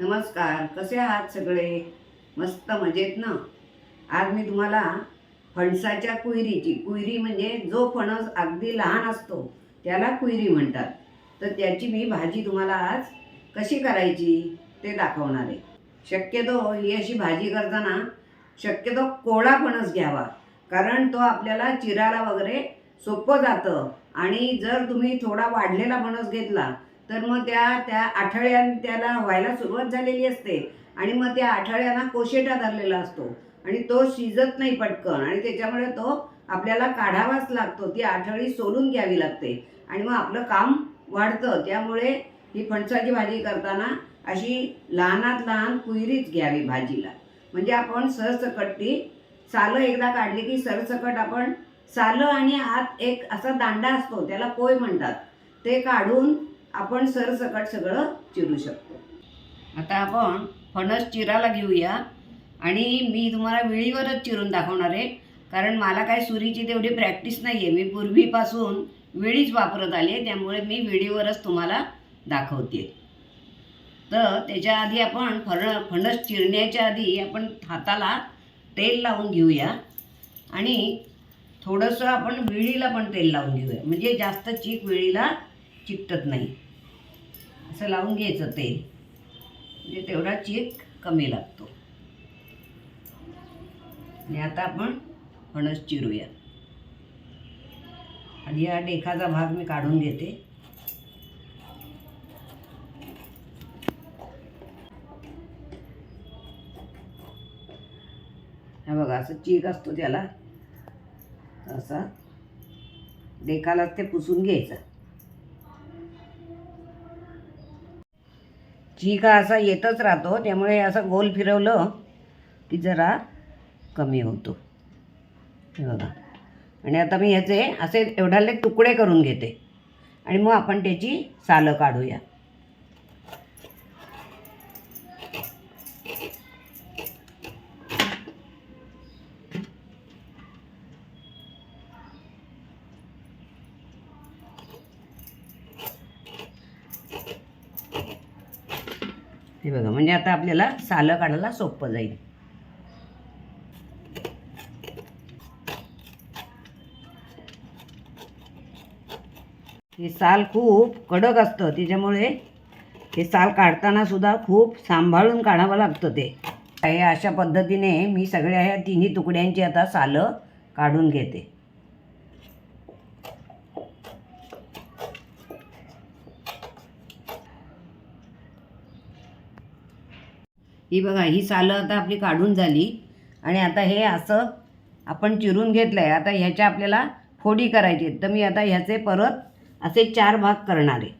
नमस्कार कसे आहात सगळे? मस्त मजेत ना? आज मी तुम्हाला फणसाच्या कुयरीची कुयरी म्हणजे जो फणस अगदी लहान असतो त्याला कुयरी म्हणतात. तर त्याची मी भाजी तुम्हाला आज कशी करायची ते दाखवणार आहे. शक्यतो ही अशी भाजी करताना शक्यतो कोळा फणस घ्यावा कारण तो आपल्याला चिराला वगैरे सोपं जातं. आणि जर तुम्ही थोडा वाढलेला फणस घेतला तर मग त्या त्या आठळ्यां त्याला व्हायला सुरुवात झालेली असते. आणि मग त्या आठळ्यांना कोशेटा धरलेला असतो. आणि तो शिजत नाही पटकन. आणि त्याच्यामुळे तो आपल्याला काढावाच लागतो. ती आठळी सोलून घ्यावी लागते. आणि मग आपलं काम वाढतं. त्यामुळे ही फणसाची भाजी करताना अशी लहानात लहान कुहिरीच घ्यावी भाजीला. म्हणजे आपण सरसकट ती सालं एकदा काढली की सरसकट आपण सालं आणि आत एक असा दांडा असतो. त्याला कोय म्हणतात? ते काढून आपण सरसकट सगळं चिरू शकतो. आता आपण फणस चिराला घेऊया. आणि मी तुम्हाला विळीवरच चिरून दाखवणार आहे. कारण मला काय सुरीची तेवढी प्रॅक्टिस नाही आहे मी पूर्वीपासून विळीच वापरत आले त्यामुळे मी विळीवरच तुम्हाला दाखवते. तर त्याच्या आधी आपण फण फणस चिरण्याच्या आधी आपण हाताला तेल लावून घेऊया. आणि थोडंसं आपण विळीला पण तेल लावून घेऊया. म्हणजे जास्त चीक विळीला चिकटत नाही. असं लावून घ्यायचं तेल. म्हणजे तेवढा चीक कमी लागतो. आणि आता आपण फणस चिरूया. आणि या डेखाचा भाग मी काढून घेते. हा बघा असं चीक असतो त्याला. असा. डेखालाच ते पुसून घ्यायचा. चीक असा येतच राहतो त्यामुळे असं गोल फिरवलं की जरा कमी होतो. हे बघा. आणि आता मी ह्याचे असे एवढाले तुकडे करून घेते. आणि मग आपण त्याची सालं काढूया. हे बघा म्हणजे आता आपल्याला सालं काढायला सोपं जाईल. हे साल खूप कडक असतं त्याच्यामुळे हे साल काढताना सुद्धा खूप सांभाळून काढावं लागतं ते. हे अशा पद्धतीने मी सगळ्या ह्या तिन्ही तुकड्यांची आता सालं काढून घेते. ही बघा ही सालं आता आपली काढून झाली. आणि आता हे असं आपण चिरून घेतलं आहे आता ह्याच्या आपल्याला फोडी करायची आहेत. तर मी आता ह्याचे परत असे चार भाग करणार आहे.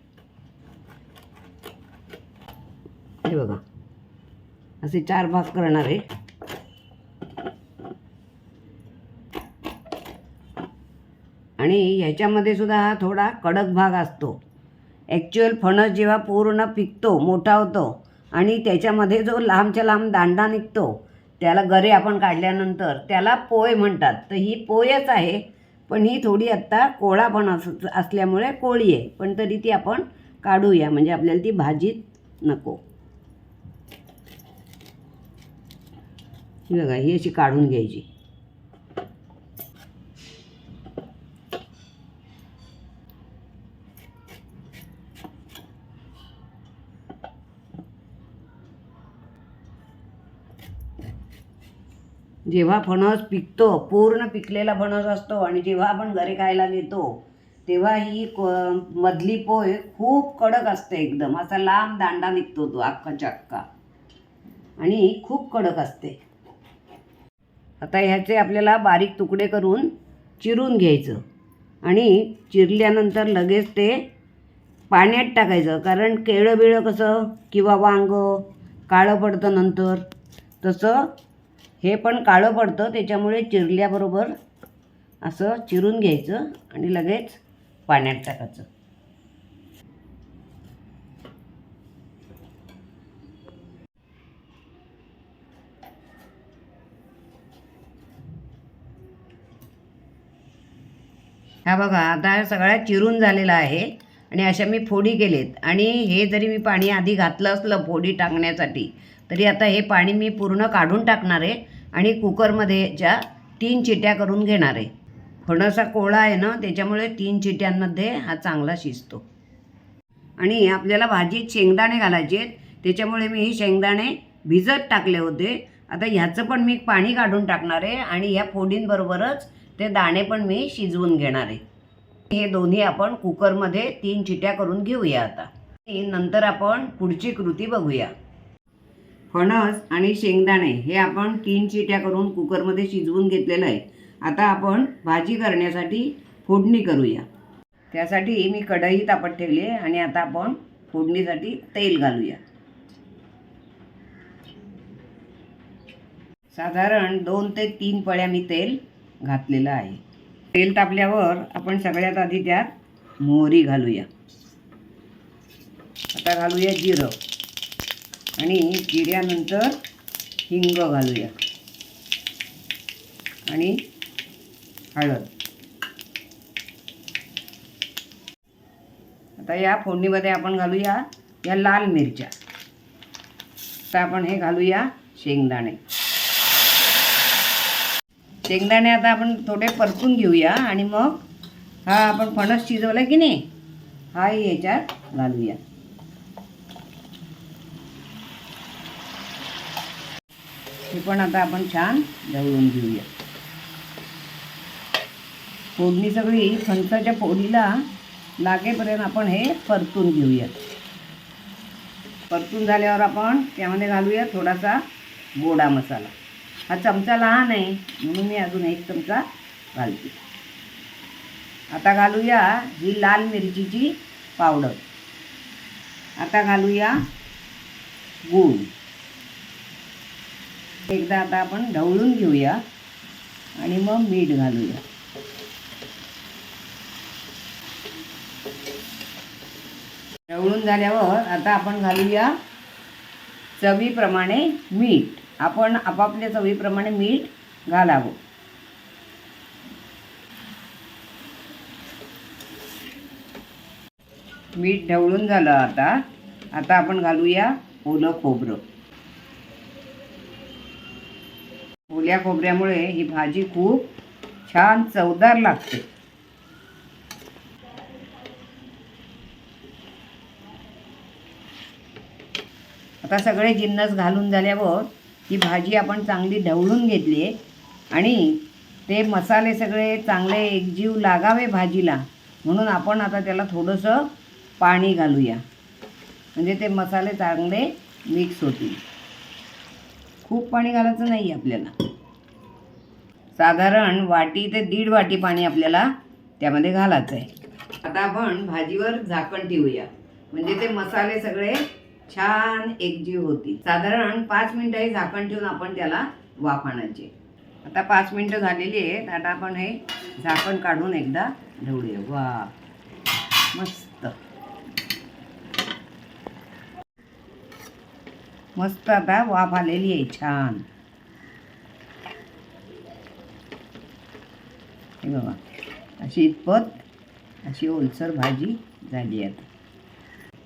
हे बघा असे चार भाग करणार आहे. आणि ह्याच्यामध्ये सुद्धा हा थोडा कडक भाग असतो. ॲक्च्युअल फणस जेव्हा पूर्ण पिकतो मोठा होतो आणि त्याच्यामध्ये जो लांबच्या लांब दांडा निघतो त्याला गरे आपण काढल्यानंतर त्याला पोय म्हणतात. तर ही पोयच आहे पण ही थोडी आत्ता कोळा पण अस असल्यामुळे कोळी आहे. पण तरी ती आपण काढूया म्हणजे आपल्याला ती भाजीत नको. बघा ही अशी काढून घ्यायची. जेव्हा फणस पिकतो पूर्ण पिकलेला फणस असतो आणि जेव्हा आपण घरी खायला घेतो तेव्हा ही क- मधली पोय खूप कडक असते एकदम. असा लांब दांडा निघतो तो अख्खा चक्का. आणि खूप कडक असते. आता ह्याचे आपल्याला बारीक तुकडे करून चिरून घ्यायचं. आणि चिरल्यानंतर लगेच ते पाण्यात टाकायचं. कारण केळं बिळं कसं किंवा वांग काळं पडतं नंतर तसं हे पण काळं पडतं त्याच्यामुळे चिरल्याबरोबर असं चिरून घ्यायचं आणि लगेच पाण्यात टाकायचं. हा बघा आता हा सगळा चिरून झालेला आहे आणि अशा मी फोडी केलेत. आणि हे जरी मी पाणी आधी घातलं असलं फोडी टाकण्यासाठी तरी आता हे पाणी मी पूर्ण काढून टाकणार आहे आणि कुकरमध्ये ज्या तीन चिट्या करून घेणार आहे. फणसा कोळा आहे ना त्याच्यामुळे तीन चिट्यांमध्ये हा चांगला शिजतो. आणि आपल्याला भाजीत शेंगदाणे घालायचे आहेत त्याच्यामुळे मी हे शेंगदाणे भिजत टाकले होते. आता ह्याचं पण मी पाणी काढून टाकणार आहे आणि ह्या फोडींबरोबरच ते दाणे पण मी शिजवून घेणार आहे. हे दोन्ही आपण कुकरमध्ये तीन चिट्या करून घेऊया आता. नंतर आपण पुढची कृती बघूया. फणस आणि शेंगदाणे हे आपण तीन चिट्या करून कुकरमध्ये शिजवून घेतलेलं आहे. आता आपण भाजी करण्यासाठी फोडणी करूया. त्यासाठी मी कढई तापत ठेवली आहे आणि आता आपण फोडणीसाठी तेल घालूया. साधारण दोन ते तीन पळ्या मी तेल घातलेलं आहे. तेल तापल्यावर आपण सगळ्यात आधी त्यात मोहरी घालूया. आता घालूया जिरं. आणि जिऱ्यानंतर हिंग घालूया. आणि हळद. आता या फोडणीमध्ये आपण घालूया या लाल मिरच्या. आता आपण हे घालूया शेंगदाणे. शेंगदाणे आता आपण थोडे परतून घेऊया आणि मग हा आपण फणस शिजवला की नाही हा याच्यात घालूया. हे पण आता आपण छान ढवळून घेऊया. फोडणी सगळी फणसाच्या फोडीला लागेपर्यंत आपण हे परतून घेऊया. परतून झाल्यावर आपण त्यामध्ये घालूया थोडासा गोडा मसाला. हा चमचा लहान आहे म्हणून मी अजून एक चमचा घालते. आता घालूया ही लाल मिरचीची पावडर. आता घालूया गूळ. एकदा आता आपण ढवळून घेऊया आणि मग मीठ घालूया. ढवळून झाल्यावर आता आपण घालूया चवीप्रमाणे मीठ. आपण आपापल्या चवीप्रमाणे मीठ घालावं. मीठ ढवळून झालं आता. आता आपण घालूया ओलं खोबरं. ओल्या खोबऱ्यामुळे ही भाजी खूप छान चवदार लागते. आता सगळे जिन्नस घालून झाल्यावर ही भाजी आपण चांगली ढवळून घेतली आहे आणि ते मसाले सगळे चांगले एकजीव लागावे भाजीला. म्हणून आपण आता त्याला थोडंसं पाणी घालूया. म्हणजे ते मसाले चांगले मिक्स होतील. खूप पाणी घालायचं नाही आपल्याला. साधारण वाटी ते दीड वाटी पाणी आपल्याला त्यामध्ये घालायचं आहे आता आपण भाजीवर झाकण ठेवूया. म्हणजे ते मसाले सगळे छान एकजीव होतील. साधारण पाच मिनटं हे झाकण ठेवून आपण त्याला वाफ आणायचे आता पाच मिनटं झालेली आहेत. आता आपण हे झाकण काढून एकदा ढवळूया. वा मस्त. मस्त आता वाफ आलेली आहे छान. हे बघा. अशी इतपत अशी ओलसर भाजी झाली आता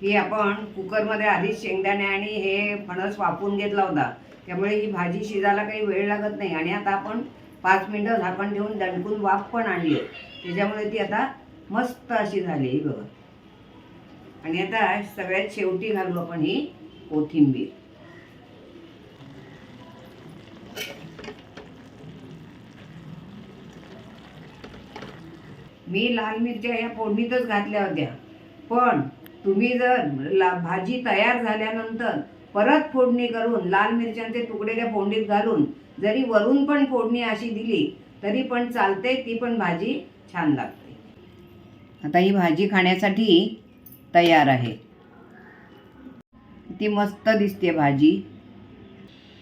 ही आपण कुकरमध्ये आधीच शेंगदाणे आणि हे फणस वाफून घेतला होता. त्यामुळे ही भाजी शिजायला काही वेळ लागत नाही. आणि आता आपण पाच मिनटं झाकण ठेवून दणकून वाफ पण आणली त्याच्यामुळे ती आता मस्त अशी झाली ही बघा. आणि आता सगळ्यात शेवटी घालू आपण ही कोथिंबीर. मी लाल मिरच्या या फोडणीतच घातल्या होत्या. पण तुम्ही जर ला भाजी तयार झाल्यानंतर परत फोडणी करून लाल मिरच्यांचे तुकडे त्या फोडणीत घालून जरी वरून पण फोडणी अशी दिली तरी पण चालते ती पण भाजी छान लागते. आता ही भाजी खाण्यासाठी तयार आहे. ती मस्त दिसते भाजी.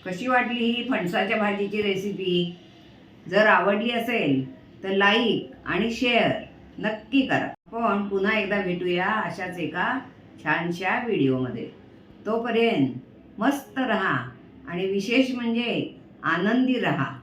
कशी वाटली ही फणसाच्या भाजीची रेसिपी जर आवडली असेल तर लाईक आणि शेअर नक्की करा. पण पुन्हा एकदा भेटूया अशाच एका छानशा व्हिडिओमध्ये तोपर्यंत मस्त रहा आणि विशेष म्हणजे आनंदी रहा.